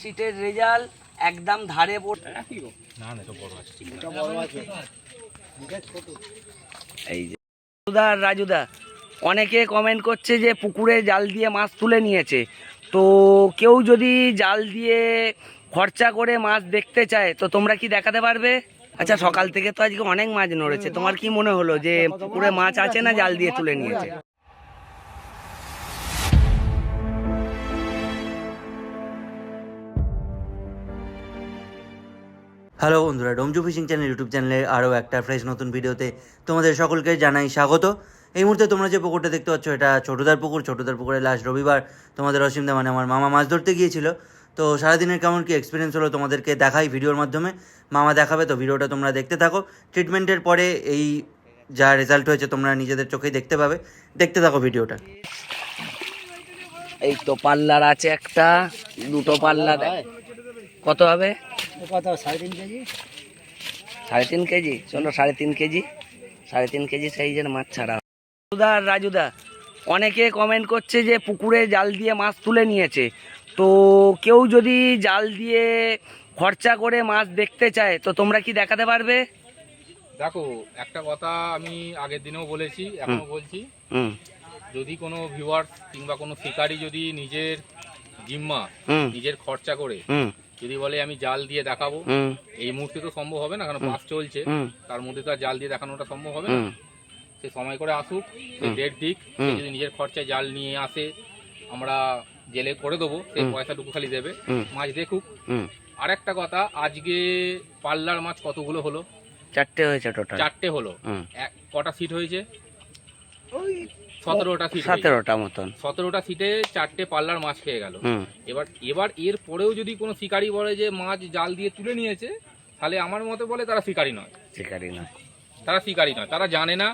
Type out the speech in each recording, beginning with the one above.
মার্কশিটের result একদম ধারে পড়ে এই যে রাজুদা রাজুদা অনেকে কমেন্ট করছে যে পুকুরে জাল দিয়ে মাছ তুলে নিয়েছে। তো কেউ যদি জাল দিয়ে খরচা করে মাছ দেখতে চায় তো তোমরা কি দেখাতে পারবে? আচ্ছা সকাল থেকে তো আজকে অনেক মাছ নড়েছে। তোমার কি মনে হলো যে পুকুরে মাছ আছে না জাল দিয়ে তুলে নিয়েছে? হ্যালো বন্ধুরা, ডোমজু ফিশিং চ্যানেল ইউটিউব চ্যানেলে আরও একটা ফ্রেশ নতুন ভিডিওতে তোমাদের সকলকে জানাই স্বাগত। এই মুহূর্তে তোমরা যে পুকুরটা দেখতে পাচ্ছ, এটা ছোটদার পুকুর। ছোটদার পুকুরে লাস্ট রবিবার তোমাদের অসীমদা মানে আমার মামা মাছ ধরতে গিয়েছিল। তো সারাদিনের কেমন কি এক্সপিরিয়েন্স হলো তোমাদেরকে দেখাই ভিডিওর মাধ্যমে। মামা দেখাবে, তো ভিডিওটা তোমরা দেখতে থাকো। ট্রিটমেন্টের পরে এই যা রেজাল্ট হয়েছে তোমরা নিজেদের চোখেই দেখতে পাবে। দেখতে থাকো ভিডিওটা। এই তো পাল্লার আছে একটা, দুটো পাল্লা কত হবে? কত সাড়ে তিন কেজি? সাড়ে তিন কেজি? চলো সাড়ে তিন কেজি। সাড়ে তিন কেজি সাইজের মাছ ছাড়া রাজুদা রাজুদা অনেকে কমেন্ট করছে যে পুকুরে জাল দিয়ে মাছ তুলে নিয়েছে। তো কেউ যদি জাল দিয়ে খরচা করে মাছ দেখতে চায় তো তোমরা কি দেখাতে পারবে? দেখো একটা কথা আমি আগের দিনেও বলেছি এখনও বলছি। হুম। যদি কোনো ভিউয়ার্স কিংবা কোনো শিকারি যদি নিজের জিম্মা হুম। নিজের খরচা করে হুম। যদি বলে আমি জাল দিয়ে দেখাবো এই মুহূর্তে তো সম্ভব হবে না কারণ মাছ চলছে। তার মধ্যে তো আর জাল দিয়ে দেখানোটা সম্ভব হবে না। সে সময় করে আসুক সে ডেট দিক যদি নিজের খরচায় জাল নিয়ে আসে আমরা জেলে করে দেবো সেই। পয়সাটুকু খালি দেবে মাছ দেখুক। হুম। আর একটা কথা আজকে পাল্লার মাছ কতগুলো হলো? চারটে হয়েছে টোটাল চারটে হলো। এক কটা সিট হয়েছে? সতেরোটা সিট হয়েছে। সতেরোটা মতন। সতেরোটা সিটে চারটে পাল্লার মাছ খেয়ে গেল। এবার এবার এর পরেও যদি কোনো শিকারি বলে যে মাছ জাল দিয়ে তুলে নিয়েছে তাহলে আমার মতে বলে তারা শিকারি নয়। শিকারি নয়। তারা শিকারি নয়। তারা জানে না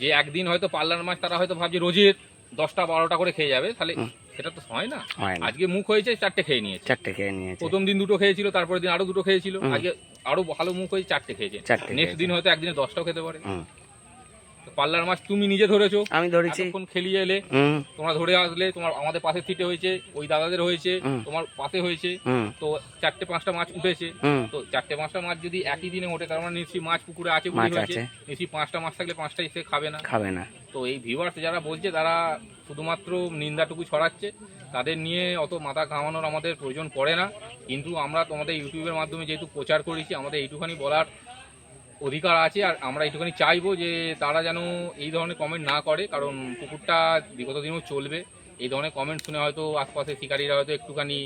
যে একদিন হয়তো পাল্লার মাছ তারা হয়তো ভাবছে রোজের দশটা বারোটা করে খেয়ে যাবে। তাহলে সেটা তো হয় না। আজকে মুখ হয়েছে চারটে খেয়ে নিয়েছে। চারটে খেয়ে নিয়েছে। প্রথম দিন দুটো খেয়েছিল তারপরে দিন আরও দুটো খেয়েছিল। আজকে আরও ভালো মুখ হয়েছে চারটে খেয়েছে। নেক্সট দিন হয়তো একদিনে দশটাও খেতে পারে। পাল্লার মাছ তুমি নিজে ধরেছো। আমি ধরেছি। এতক্ষণ খেলিয়ে এলে তোমরা ধরে আসলে তোমার আমাদের পাশে সিটে হয়েছে ওই দাদাদের হয়েছে তোমার পাশে হয়েছে। তো চারটে পাঁচটা মাছ উঠেছে। তো চারটে পাঁচটা মাছ যদি একই দিনে ওঠে তার মানে নিশ্চয়ই মাছ পুকুরে আছে হয়েছে। নিশ্চয়ই পাঁচটা মাছ থাকলে পাঁচটাই সে খাবে না। খাবে না। তো এই ভিউয়ার্স যারা বলছে তারা শুধুমাত্র নিন্দাটুকু ছড়াচ্ছে। তাদের নিয়ে অত মাথা ঘামানোর আমাদের প্রয়োজন পড়ে না। কিন্তু আমরা তোমাদের ইউটিউবের মাধ্যমে যেহেতু প্রচার করেছি আমাদের এইটুখানি বলার অধিকার আছে আর আমরা একটুখানি চাইব যে তারা যেন এই ধরনের কমেন্ট না করে কারণ পুকুরটা বিগত দিনেও চলবে। এই ধরনের কমেন্ট শুনে হয়তো আশপাশের শিকারীরা হয়তো একটুখানি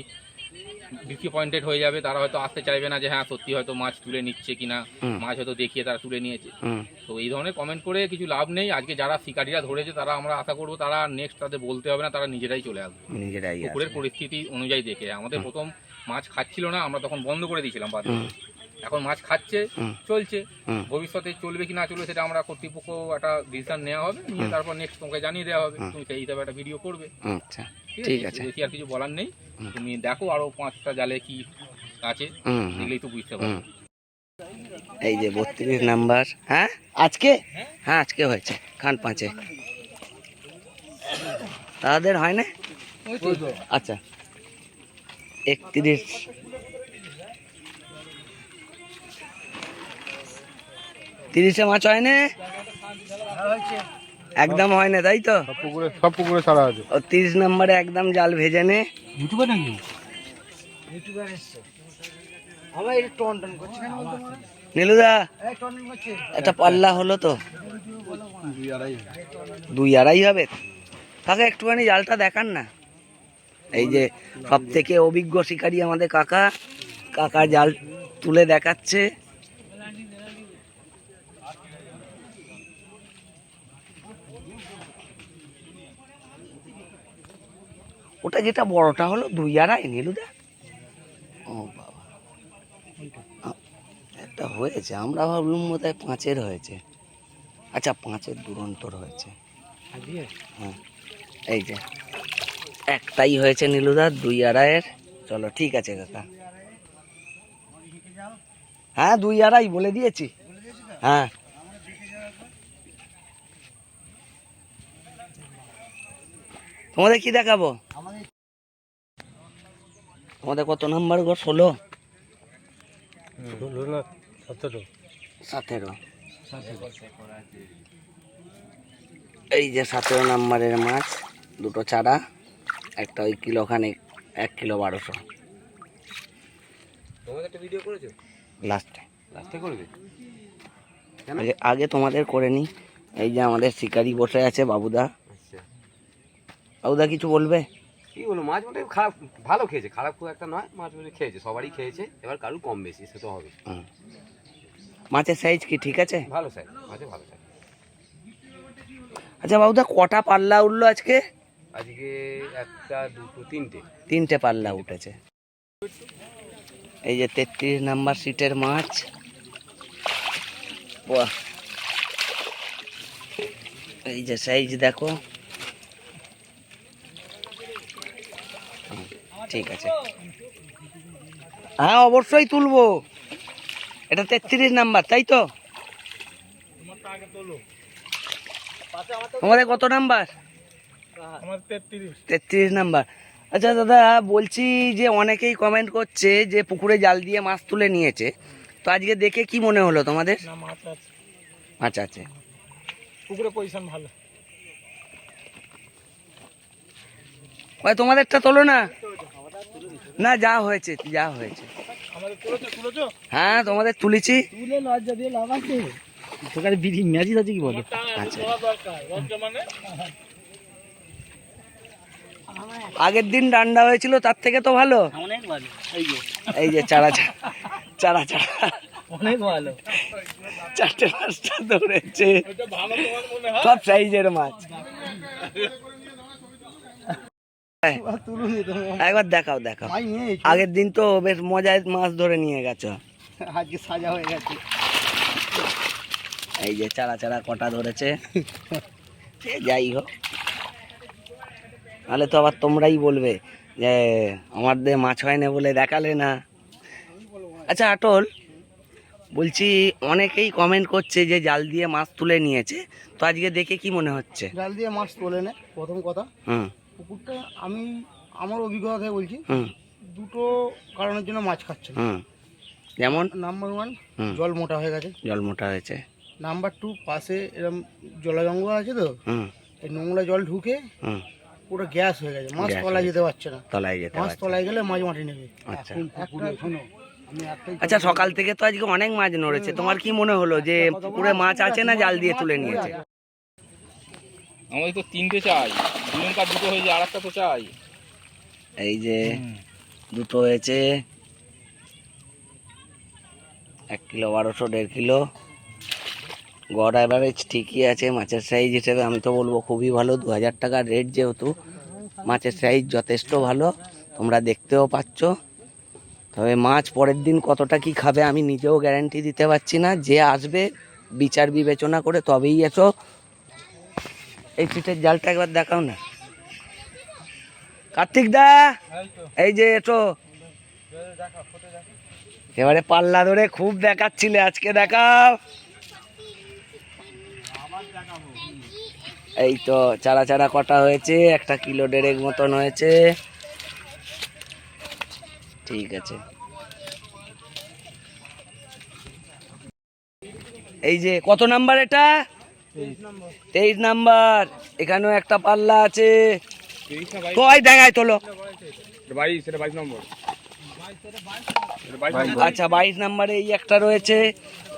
ডিসঅ্যাপয়েন্টেড হয়ে যাবে। তারা হয়তো আসতে চাইবে না যে হ্যাঁ সত্যি হয়তো মাছ তুলে নিচ্ছে কিনা। মাছ হয়তো দেখিয়ে তারা তুলে নিয়েছে। তো এই ধরনের কমেন্ট করে কিছু লাভ নেই। আজকে যারা শিকারীরা ধরেছে তারা আমরা আশা করব তারা নেক্সট তাদের বলতে হবে না তারা নিজেরাই চলে আসবে। পুকুরের পরিস্থিতি অনুযায়ী দেখে। আমাদের প্রথম মাছ খাচ্ছিল না আমরা তখন বন্ধ করে দিয়েছিলাম বাদ এখন মাছ খাচ্ছে চলছে। ভবিষ্যতে চলবে কি না চলবে সেটা আমরা কর্তৃপক্ষ একটা ডিসিশন নেওয়া হবে। নিয়ে তারপর নেক্সট তোমাকে জানিয়ে দেওয়া হবে। তুমি সেই হিসাবে একটা ভিডিও করবে। আচ্ছা ঠিক আছে। বেশি আর কিছু বলার নেই। তুমি দেখো আরও পাঁচটা জালে কি আছে দেখলেই তো বুঝতে পারবে। এই যে বত্রিশ নাম্বার হ্যাঁ? আজকে? হ্যাঁ। আজকে হয়েছে খান পাঁচে। তাদের হয় না? আচ্ছা। একত্রিশ তিরিশে মাছ হয় না একদম হয় না তাই তো? সব পুকুরে সব পুকুরে ছাড়া আছে। ও তিরিশ নম্বরে একদম জাল ভেজে নে। ইউটিউবে নাকি? ইউটিউবার এসছে। আমার এটা টন টন করছে। কেন বলতো মনে নীলুদা এই টন টন করছে। একটা পাল্লা হলো তো। দুই আড়াই হবে। কাকা একটুখানি জালটা দেখান না। এই যে সব থেকে অভিজ্ঞ শিকারী আমাদের কাকা। কাকা জাল তুলে দেখাচ্ছে। ওটা যেটা বড়টা হলো দুই আড়াই নীলুদা ও বাবা। একটা হয়েছে, আমরা ভাবলাম বোধ হয় পাঁচের হয়েছে। আচ্ছা পাঁচের দুরন্তর হয়েছে। হ্যাঁ এই যে। একটাই হয়েছে নীলুদার দুই আড়াইয়ের চলো, ঠিক আছে কাকা। হ্যাঁ দুই আড়াই বলে দিয়েছি। হ্যাঁ। তোমাদের কি দেখাবো? তোমাদের কত নাম্বার গো? ষোলো? সতেরো। এই যে সতেরো নাম্বারের মাছ দুটো চারা একটা ওই কিলোখানে এক কিলো বারোশো। তোমাদের একটা ভিডিও করেছ? লাস্টে লাস্টে করবে? আগে আগে তোমাদের করে নি। এই যে আমাদের শিকারি বসে আছে বাবুদা। আচ্ছা। বাবুদা কিছু বলবে? কি বলব মাছ মোটামুটি খারাপ ভালো খেয়েছে খারাপ খুব একটা নয় মাছ মোটামুটি খেয়েছে সবারই খেয়েছে এবার কারুর কম বেশি সে তো হবে। মাছের সাইজ কি ঠিক আছে? ভালো স্যার মাছে ভালো স্যার আচ্ছা বাবুদা কটা পাল্লা উঠল আজকে? আজকে একটা দুটো তিনটে। তিনটে পাল্লা উঠেছে। এই যে তেত্রিশ নাম্বার সিটের মাছ। বাহ। এই যে সাইজ দেখো হুম, ঠিক আছে। হ্যাঁ অবশ্যই তুলবো। এটা তেত্রিশ নাম্বার তাই তো? তোমাদের কত নাম্বার? তেত্রিশ নাম্বার। আচ্ছা দাদা বলছি যে অনেকেই কমেন্ট করছে যে পুকুরে জাল দিয়ে মাছ তুলে নিয়েছে। তো আজকে দেখে কি মনে হলো তোমাদের? মাছ আছে। পুকুরে পজিশন ভালো। তোমাদেরটা তোলো না। না যা হয়েছে যা হয়েছে। হ্যাঁ তোমাদের তুলেছি। তুলে লজ্জা দিয়ে লাভ আছে। সেখানে বিধি ম্যাজিক আছে কি বলো? আচ্ছা। মানে? আগের দিন ডান্ডা হয়েছিল তার থেকে তো ভালো। অনেক ভালো। এই যে। চারা চারা চারা অনেক ভালো। চারটে মাছটা ধরেছে। এটা ভালো তোমার মনে হয়? সব সাইজের মাছ। একবার দেখাও দেখাও। আগের দিন তো বেশ মজায় মাছ ধরে নিয়ে গেছো। আজকে সাজা হয়ে গেছে। এই যে চারা চারা কটা ধরেছে। সে যাই হোক। তাহলে তো আবার তোমরাই বলবে যে আমাদের মাছ হয় না বলে দেখালে না। আচ্ছা আটল বলছি অনেকেই কমেন্ট করছে যে জাল দিয়ে মাছ তুলে নিয়েছে। তো আজকে দেখে কি মনে হচ্ছে? জাল দিয়ে মাছ তোলে না প্রথম কথা। হুম। পুকুরটা আমি আমার অভিজ্ঞতা থেকে বলছি হুম। দুটো কারণের জন্য মাছ খাচ্ছে না হুম। যেমন? নাম্বার ওয়ান হুম। জল মোটা হয়ে গেছে। জল মোটা হয়েছে। নাম্বার টু পাশে এরকম জলা জঙ্গল আছে তো? হুম। এই নোংরা জল ঢুকে হুম। পুরো গ্যাস হয়ে গেছে। মাছ তলায় হয়ে যেতে পারছে না। তলায় যেতে মাছ পারছে তলায় গেলে মাছ মাটি নেবে। আচ্ছা। একটা আচ্ছা সকাল থেকে তো আজকে অনেক মাছ নড়েছে। তোমার কি মনে হলো যে পুকুরে মাছ আছে না জাল দিয়ে তুলে নিয়েছে? আমাদের তো তিনটে চাই দুটো হয়ে যায় আর একটা তো চাই। এই যে দুটো হয়েছে। এক কিলো বারোশো দেড় কিলো। গড় অ্যাভারেজ ঠিকই আছে মাছের সাইজ হিসেবে আমি তো বলব খুবই ভালো। দু হাজার টাকার রেট যেহেতু মাছের সাইজ যথেষ্ট ভালো তোমরা দেখতেও পাচ্ছ। তবে মাছ পরের দিন কতটা কি খাবে আমি নিজেও গ্যারান্টি দিতে পারছি না। যে আসবে বিচার বিবেচনা করে তবেই এসো। এই চিটের জালটা একবার দেখাও না। কার্তিক দা, এই যে এটো। এবারে পাল্লা ধরে খুব দেখাচ্ছিলে, আজকে দেখাও। এই তো চারা চারা কটা হয়েছে, একটা কিলো দেড়েক মতন হয়েছে। ঠিক আছে। এই যে, কত নাম্বার এটা? তেইশ নাম্বার। এখানেও একটা পাল্লা আছে। কয় দেখায় তোলো। আচ্ছা বাইশ নাম্বারে এই একটা রয়েছে।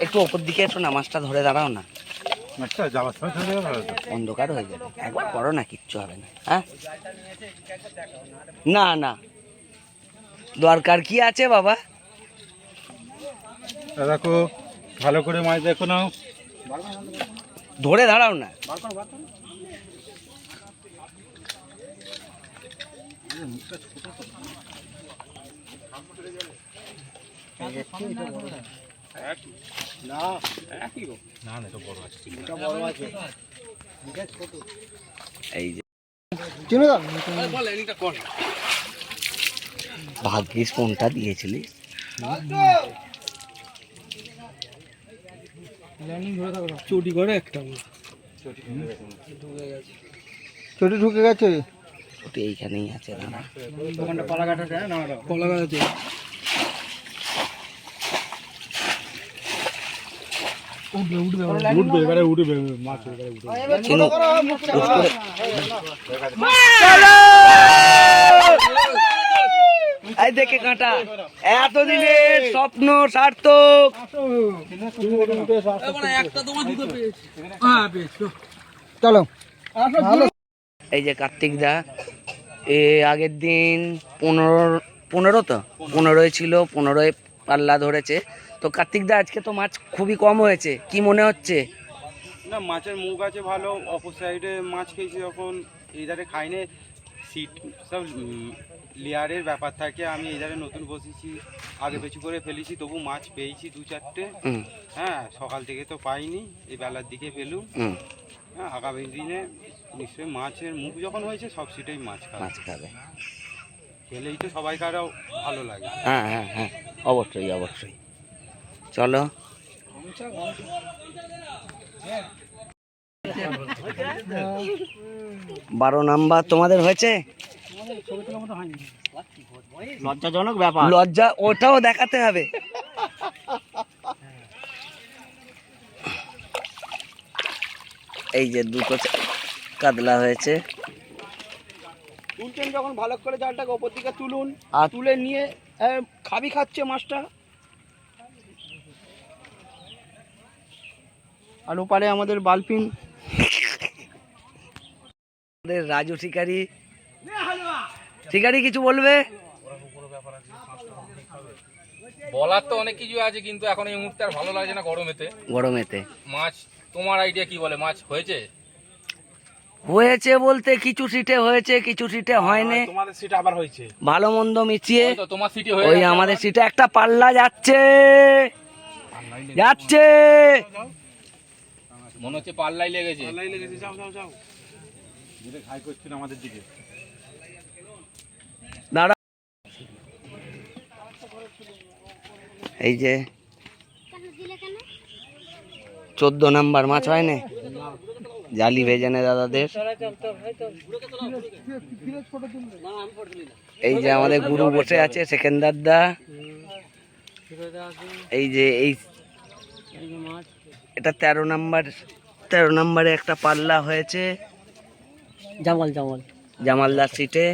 একটু ওপর দিকে একটু নামাজটা ধরে দাঁড়াও না। অন্ধকার হয়ে যাবে। একবার করো না কিচ্ছু হবে না হ্যাঁ? না না। দরকার কি আছে বাবা? দেখো ভালো করে মাছ দেখো না ধরে দাঁড়াও না। এই যে ভাগ্যিস কোনটা দিয়েছিলি। চটি করে একটা চটি ঢুকে গেছে? ছুটি এইখানেই আছে দাঁড়া। দোকানটা না উঠবে উঠবে উঠবে এবারে উঠবে মাছ এবারে উঠবে চিনু উঠ করে এই দেখে কাঁটা। এতদিনের স্বপ্ন সার্থক। চলো। এই যে কার্তিক দা এ আগের দিন পনেরো পনেরো তো? পনেরোই ছিল পনেরোয় পাল্লা ধরেছে। তো কার্তিক দা আজকে তো মাছ খুবই কম হয়েছে। কি মনে হচ্ছে? না মাছের মুখ আছে ভালো অপর সাইডে মাছ খেয়েছি যখন এই ধারে খাইনে সিট সব লেয়ারের ব্যাপার থাকে আমি এই ধারে নতুন বসেছি আগে পেছু করে ফেলেছি তবু মাছ পেয়েছি দু চারটে। হ্যাঁ সকাল থেকে তো পাইনি এই বেলার দিকে পেলুম হ্যাঁ আগামী দিনে নিশ্চয়ই মাছের মুখ যখন হয়েছে সব সিটেই মাছ খাবে। মাছ খাবে। খেলেই তো সবাইকারও ভালো লাগে। হ্যাঁ হ্যাঁ হ্যাঁ অবশ্যই অবশ্যই। চলো। বারো নাম্বার তোমাদের হয়েছে? লজ্জাজনক ব্যাপার। লজ্জা ওটাও দেখাতে হবে। এই যে দুটো কাতলা হয়েছে। তুলছেন যখন ভালো করে জালটাকে ওপর দিকে তুলুন আর তুলে নিয়ে খাবি খাচ্ছে মাছটা। আর ওপারে আমাদের বালপিন আমাদের রাজু শিকারি শিকারি কিছু বলবে? বলার তো অনেক কিছু আছে কিন্তু এখন এই মুহূর্তে আর ভালো লাগছে না গরমেতে। গরমেতে। মাছ তোমার আইডিয়া কি বলে? মাছ হয়েছে? হয়েছে বলতে কিছু সিটে হয়েছে কিছু সিটে হয়নি। তোমাদের সিট আবার হয়েছে। ভালো মন্দ মিছিয়ে তোমার সিটি হয়ে ওই আমাদের সিটে একটা পাল্লা যাচ্ছে। যাচ্ছে। মনে হচ্ছে পাল্লাই লেগেছে। যাও যাও যাও। হাই করছিল আমাদের দিকে। দাঁড়া। এই যে চোদ্দ নাম্বার মাছ হয়নি জালি ভেজে নে দাদাদের। এই যে আমাদের গুরু বসে আছে সেকেন্দার দা এই যে এই এটা তেরো নাম্বার তেরো নাম্বারে একটা পাল্লা হয়েছে। জামাল জামাল। জামালদার সিটে।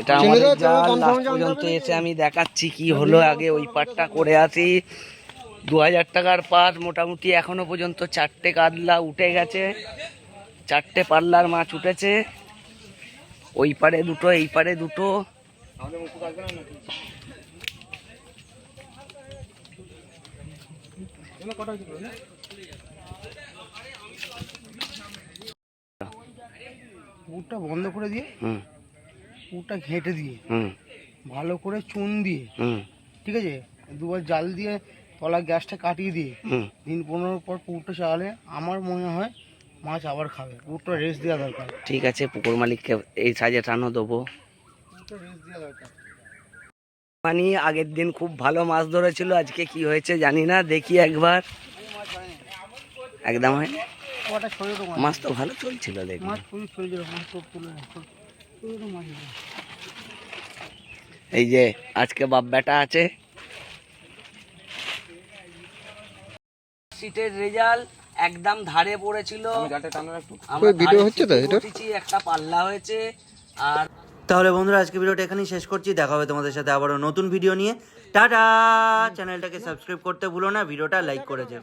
এটা আমাদের জাল লাস্ট পর্যন্ত এসে আমি দেখাচ্ছি কি হলো আগে ওই পাটটা করে আসি। দু হাজার টাকার পাট মোটামুটি এখনও পর্যন্ত চারটে কাতলা উঠে গেছে। চারটে পাল্লার মাছ উঠেছে। ওই পারে দুটো এই পারে দুটো। পুরটা বন্ধ করে দিয়ে হুম। পুরটা ঘেঁটে দিয়ে হুম। ভালো করে চুন দিয়ে হুম। ঠিক আছে? দুবার জাল দিয়ে তলা গ্যাসটা কাটিয়ে দিয়ে দিন পনেরো পর পুকুরটা চালালে আমার মনে হয় মাছ আবার খাবে। পুকুরটা রেস্ট দেওয়া দরকার। ঠিক আছে পুকুর মালিককে এই সাজে টানো দেবো। পুকুরটা রেস্ট দেওয়া দরকার। মানে আগের দিন খুব ভালো মাছ ধরেছিল আজকে কি হয়েছে জানি না দেখি একবার। একদম হয় মাছ? তো ভালো চলছিল দেখি মাছ এই যে আজকে বাপ বেটা আছে। সিটের রেজাল্ট একদম ধারে পড়েছিল। আমরা ভিডিও হচ্ছে তো? এটা? একটা পাল্লা হয়েছে আর তাহলে বন্ধুরা আজকে ভিডিওটা এখানেই শেষ করছি। দেখা হবে তোমাদের সাথে আবারও নতুন ভিডিও নিয়ে। টাটা! চ্যানেলটাকে সাবস্ক্রাইব করতে ভুলো না ভিডিওটা লাইক করেছে